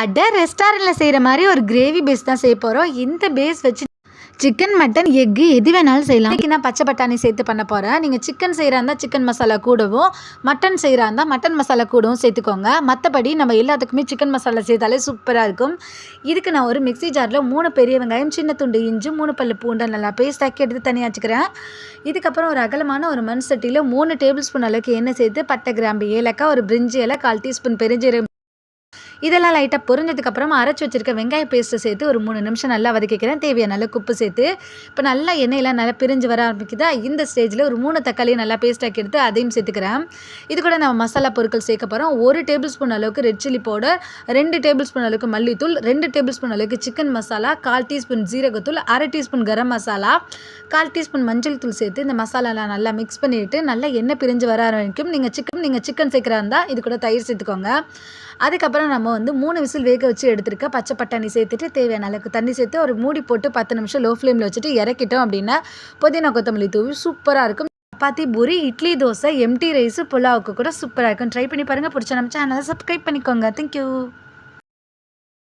அட ரெஸ்டாரண்ட்டில் செய்கிற மாதிரி ஒரு கிரேவி பேஸ் தான் செய்ய போகிறோம் இந்த பேஸ் வச்சு சிக்கன் மட்டன் எக்கு எது வேணாலும் செய்யலாம். இன்னைக்கு நான் பச்சை பட்டாணி சேர்த்து பண்ண போகிறேன் நீங்கள் சிக்கன் செய்கிறா இருந்தால் சிக்கன் மசாலா கூடவும் மட்டன் செய்கிறா இருந்தால் மட்டன் மசாலா கூடவும் சேர்த்துக்கோங்க. மற்றபடி நம்ம எல்லாத்துக்குமே சிக்கன் மசாலா சேர்த்தாலே சூப்பராக இருக்கும். இதுக்கு நான் ஒரு மிக்ஸி ஜாரில் மூணு பெரிய வெங்காயம் சின்ன துண்டு இஞ்சி மூணு பல்லு பூண்டை நல்லா பேஸ்டாக்கி எடுத்து தனியாக வச்சுக்கிறேன். இதுக்கப்புறம் ஒரு அகலமான ஒரு மண் சட்டியில் மூணு டேபிள் ஸ்பூன் அளவுக்கு எண்ணெய் சேர்த்து பட்டை கிராம்பு ஏலக்காய் ஒரு பிரிஞ்சி இலை கால் டீஸ்பூன் பெருஞ்சீரகம் இதெல்லாம் லைட்டாக பொரிஞ்சதுக்கப்புறம் அரைச்சி வச்சிருக்க வெங்காய பேஸ்ட்டை சேர்த்து ஒரு மூணு நிமிஷம் நல்லா வதக்கிக்கிறேன். தேவையான நல்லா உப்பு சேர்த்து இப்போ நல்லா எண்ணெயெல்லாம் நல்லா பிரிஞ்சு வர ஆரம்பிக்குதா? இந்த ஸ்டேஜில் ஒரு மூணு தக்காளியை நல்லா பேஸ்ட் ஆக்கி எடுத்து அதையும் சேர்த்துக்கிறேன். இது கூட நம்ம மசாலா பொருட்கள் சேர்க்க போகிறோம் ஒரு டேபிள் ஸ்பூன் அளவுக்கு ரெட் சில்லி பவுடர் ரெண்டு டேபிள் ஸ்பூன் அளவுக்கு மல்லித்தூள் ரெண்டு டேபிள் ஸ்பூன் அளவுக்கு சிக்கன் மசாலா கால் டீஸ்பூன் ஜீரகத்தூள் அரை டீஸ்பூன் கரம் மசாலா கால் டீஸ்பூன் மஞ்சள் தூள் சேர்த்து இந்த மசாலாலாம் நல்லா மிக்ஸ் பண்ணிவிட்டு நல்லா எண்ணெய் பிரிஞ்சு வர ஆரம்பிக்கும். நீங்கள் சிக்கன் நீங்கள் சிக்கன் சேர்க்குறா இருந்தால் இது கூட தயிர் சேர்த்துக்கோங்க. அதுக்கப்புறம் நம்ம நம்ம வந்து மூணு விசில் வேக வச்சு எடுத்துருக்க. பச்சை பட்டாணி சேர்த்துட்டு தேவையான அளவுக்கு தண்ணி சேர்த்து ஒரு மூடி போட்டு பத்து நிமிஷம் லோ ஃப்ளேமில் வச்சுட்டு இறக்கிட்டோம் அப்படின்னா புதினா கொத்தமல்லி தூவி சூப்பராக இருக்கும். சப்பாத்தி பூரி இட்லி தோசை எம்டி ரைஸு புலாவுக்கு கூட சூப்பராக இருக்கும். ட்ரை பண்ணி பாருங்கள் பிடிச்ச நம்ம சேனலை சப்ஸ்கிரைப் பண்ணிக்கோங்க. தேங்க்யூ